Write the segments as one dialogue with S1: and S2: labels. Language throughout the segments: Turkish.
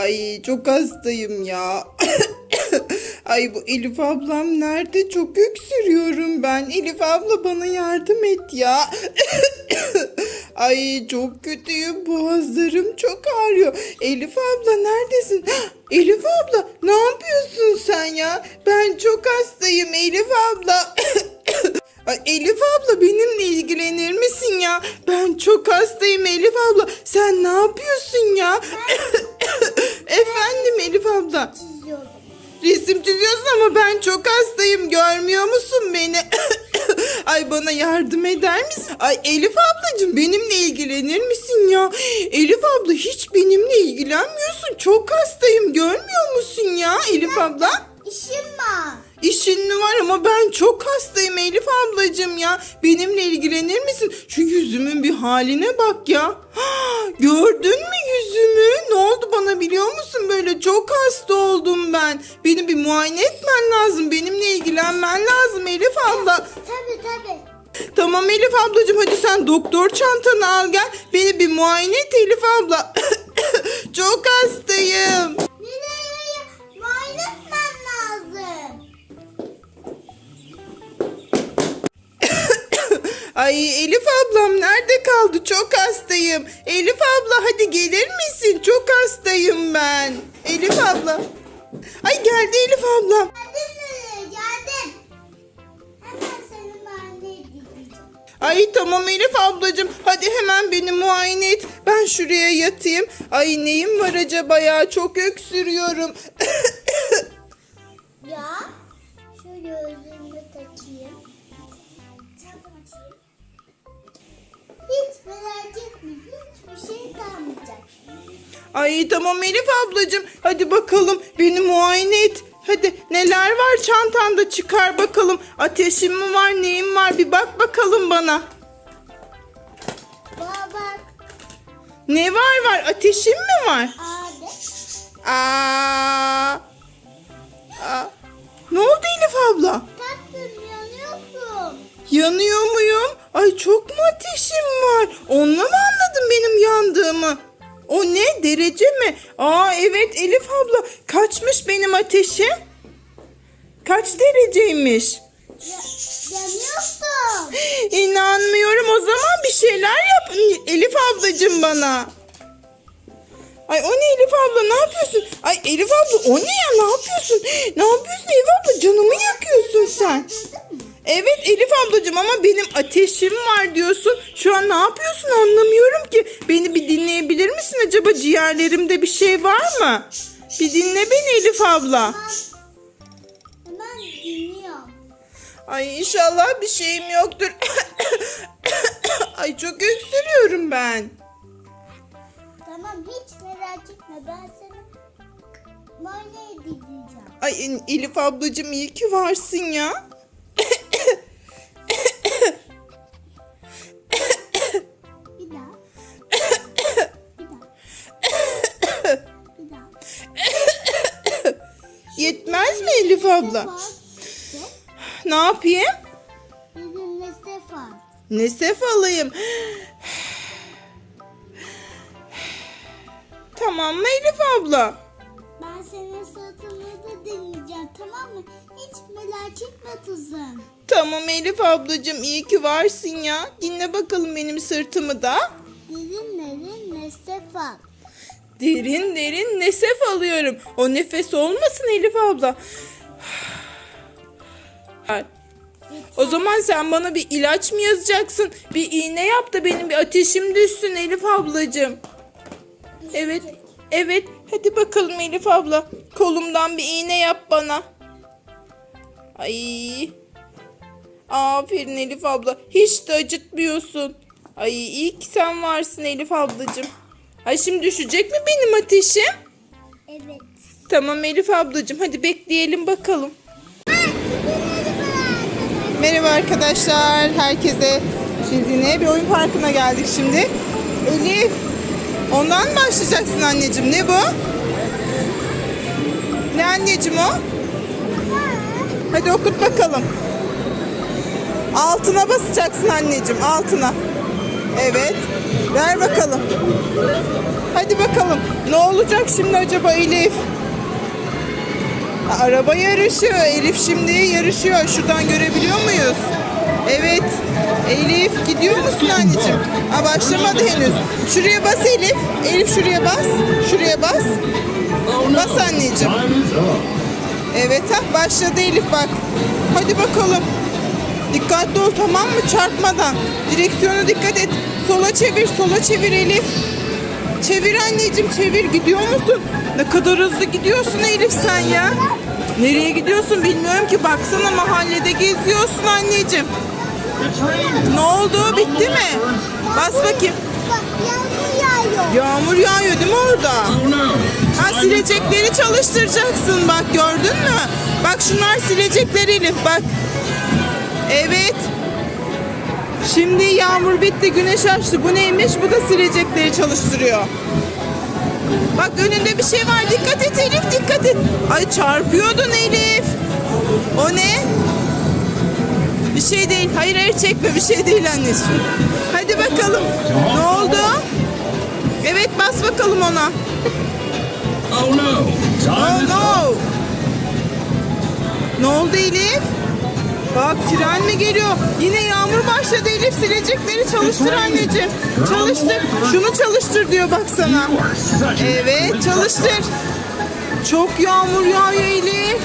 S1: Ay çok hastayım ya. Ay bu Elif ablam nerede? Çok öksürüyorum ben. Elif abla bana yardım et ya. Ay çok kötüyüm. Boğazlarım çok ağrıyor. Elif abla neredesin? Elif abla ne yapıyorsun sen ya? Ben çok hastayım Elif abla. Elif abla benimle ilgilenir misin ya? Ben çok hastayım Elif abla. Sen ne yapıyorsun ya?
S2: Çiziyordum.
S1: Resim çiziyorsun ama ben çok hastayım. Görmüyor musun beni? Ay bana yardım eder misin? Ay Elif ablacığım benimle ilgilenir misin ya? Elif abla hiç benimle ilgilenmiyorsun. Çok hastayım. Görmüyor musun ya Elif abla? İşin mi var ama ben çok hastayım Elif ablacığım ya. Benimle ilgilenir misin? Şu yüzümün bir haline bak ya. Gördün mü yüzümü? Ne oldu bana biliyor musun? Böyle çok hasta oldum ben. Beni bir muayene etmen lazım. Benimle ilgilenmen lazım Elif abla.
S2: Tabii tabii.
S1: Tamam Elif ablacığım hadi sen doktor çantanı al gel. Beni bir muayene et Elif abla. çok hastayım. Ay Elif ablam nerede kaldı? Çok hastayım. Elif abla hadi gelir misin? Çok hastayım ben. Elif abla. Ay geldi Elif ablam. Ay tamam Elif ablacığım. Hadi hemen beni muayene et. Ben şuraya yatayım. Ay neyim var acaba ya? Çok öksürüyorum. Ay tamam Elif ablacığım. Hadi bakalım beni muayene et. Hadi neler var çantanda çıkar bakalım. Ateşim mi var neyim var bir bak bakalım bana.
S2: Baba
S1: Ne var var ateşim mi var?
S2: abi.
S1: Aa, aa. Ne oldu Elif abla?
S2: Tatlım yanıyorsun.
S1: Yanıyor muyum? Ay çok mu ateşim var? Onunla mı anladın benim yandığımı? O ne derece mi? Aa evet Elif abla kaçmış benim ateşim? Kaç dereceymiş?
S2: Ya, yanıyorsun.
S1: İnanmıyorum o zaman bir şeyler yap Elif ablacığım bana. Ay o ne Elif abla ne yapıyorsun? Ay Elif abla o ne ya ne yapıyorsun? Ne yapıyorsun Elif abla canımı yakıyorsun sen. Evet Elif ablacığım ama benim ateşim var diyorsun. Şu an ne yapıyorsun anlamıyorum ki. Beni bir dinleyebilir misin acaba ciğerlerimde bir şey var mı? Bir dinle beni Elif abla.
S2: Hemen dinliyorum.
S1: Ay inşallah bir şeyim yoktur. Ay çok öksürüyorum ben.
S2: Tamam hiç merak etme ben seni muayene edeceğim.
S1: Ay Elif ablacığım iyi ki varsın ya. Yetmez mi Elif abla? Ne yapayım?
S2: Dedim ne sefa.
S1: Nesef alayım. Tamam mı Elif abla?
S2: Ben senin sırtını da deneyeceğim tamam mı? Hiç merak etme kızım.
S1: Tamam Elif ablacığım iyi ki varsın ya. Dinle bakalım benim sırtımı da.
S2: Derin derin ne sefa.
S1: Derin derin nesef alıyorum. O nefes olmasın Elif abla. O zaman sen bana bir ilaç mı yazacaksın? Bir iğne yap da benim bir ateşim düşsün Elif ablacığım. Evet, evet. Hadi bakalım Elif abla. Kolumdan bir iğne yap bana. Ay. Aferin Elif abla. Hiç de acıtmıyorsun. Ay iyi ki sen varsın Elif ablacığım. Ay şimdi düşecek mi benim ateşim?
S2: Evet.
S1: Tamam Elif ablacığım hadi bekleyelim bakalım. Merhaba arkadaşlar. Herkese biz yine bir oyun parkına geldik şimdi. Elif ondan mı başlayacaksın anneciğim? Ne bu? Ne anneciğim o? Hadi okut bakalım. Altına basacaksın anneciğim altına. Evet. Ver bakalım. Hadi bakalım. Ne olacak şimdi acaba Elif? Araba yarışı. Elif şimdi yarışıyor. Şuradan görebiliyor muyuz? Evet. Elif gidiyor musun anneciğim? Ha, başlamadı henüz. Şuraya bas Elif. Elif şuraya bas. Şuraya bas. Bas anneciğim. Evet ha başladı Elif bak. Hadi bakalım. Dikkatli ol tamam mı çarpmadan. Direksiyona dikkat et. Sola çevir sola çevir Elif. Çevir anneciğim çevir gidiyor musun? Ne kadar hızlı gidiyorsun Elif sen ya. Nereye gidiyorsun bilmiyorum ki baksana mahallede geziyorsun anneciğim. Ne oldu bitti mi? Bas bakayım.
S2: Bak yağmur yağıyor.
S1: Değil mi orada? Ha silecekleri çalıştıracaksın bak gördün mü? Bak şunlar silecekler Elif bak. Evet. Şimdi yağmur bitti güneş açtı. Bu neymiş? Bu da silecekleri çalıştırıyor. Bak önünde bir şey var. Dikkat et Elif dikkat et. Ay çarpıyordun Elif. O ne? Bir şey değil. Hayır hayır çekme bir şey değil anneciğim. Hadi bakalım. Ne oldu? Evet bas bakalım ona.
S3: Oh no.
S1: Oh no. Ne oldu Elif? Bak tren mi geliyor? Yine yağmur başladı Elif. Silecekleri çalıştır anneciğim. Çalıştır. Şunu çalıştır diyor bak sana.
S3: You are such an
S1: Evet çalıştır. Çok yağmur yağıyor Elif.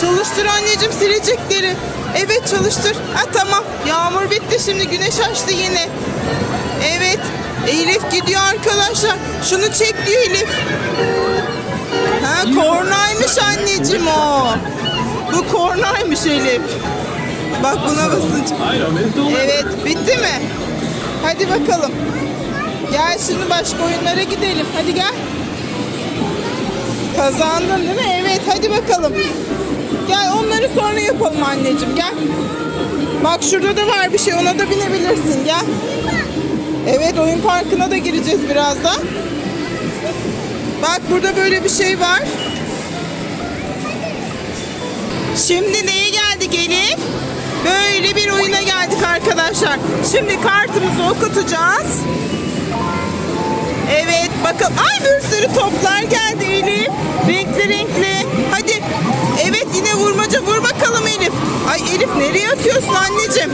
S1: Çalıştır anneciğim silecekleri. Evet çalıştır. Ha tamam. Yağmur bitti şimdi güneş açtı yine. Evet. Elif gidiyor arkadaşlar. Şunu çek diyor Elif. Ha kornaymış anneciğim o. Bu kornaymış Elif. Bak buna basınca. Evet bitti mi? Hadi bakalım. Gel şimdi başka oyunlara gidelim. Hadi gel. Kazandın değil mi? Evet hadi bakalım. Gel onları sonra yapalım anneciğim gel. Bak şurada da var bir şey ona da binebilirsin gel. Evet oyun parkına da gireceğiz birazdan. Bak burada böyle bir şey var. Şimdi neye geldik Elif? Böyle bir oyuna geldik arkadaşlar. Şimdi kartımızı okutacağız. Evet bakın. Ay bir sürü toplar geldi Elif. Renkli renkli. Hadi. Evet yine vurmaca vur bakalım Elif. Ay Elif nereye atıyorsun anneciğim?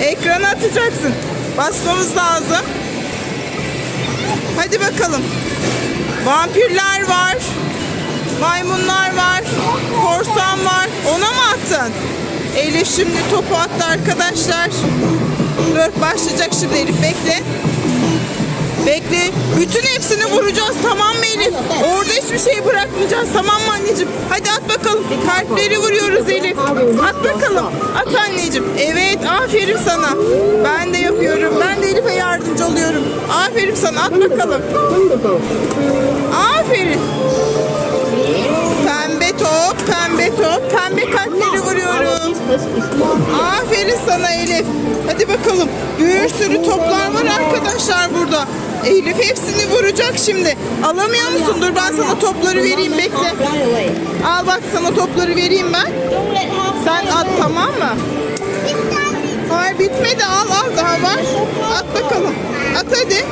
S1: Ekrana atacaksın. Basmamız lazım. Hadi bakalım. Vampirler var. Maymunlar var. Korsan var. Ona mı attın? Elif şimdi topu attı arkadaşlar. Dur başlayacak şimdi Elif bekle. Bekle. Bütün hepsini vuracağız tamam mı Elif? Orada hiçbir şey bırakmayacağız tamam mı anneciğim? Hadi at bakalım. Kalpleri vuruyoruz Elif. At bakalım. At anneciğim. Evet aferin sana. Ben de yapıyorum. Ben de Elif'e yardımcı oluyorum. Aferin sana at bakalım. Aferin. Top, pembe top, pembe kalpleri vuruyorum. Aferin sana Elif. Hadi bakalım. Bir sürü toplar var arkadaşlar burada. Elif hepsini vuracak şimdi. Alamıyor musun? Dur ben sana topları vereyim bekle. Al bak sana topları vereyim ben. Sen at tamam mı? Hayır bitmedi al al daha var. At bakalım. At hadi.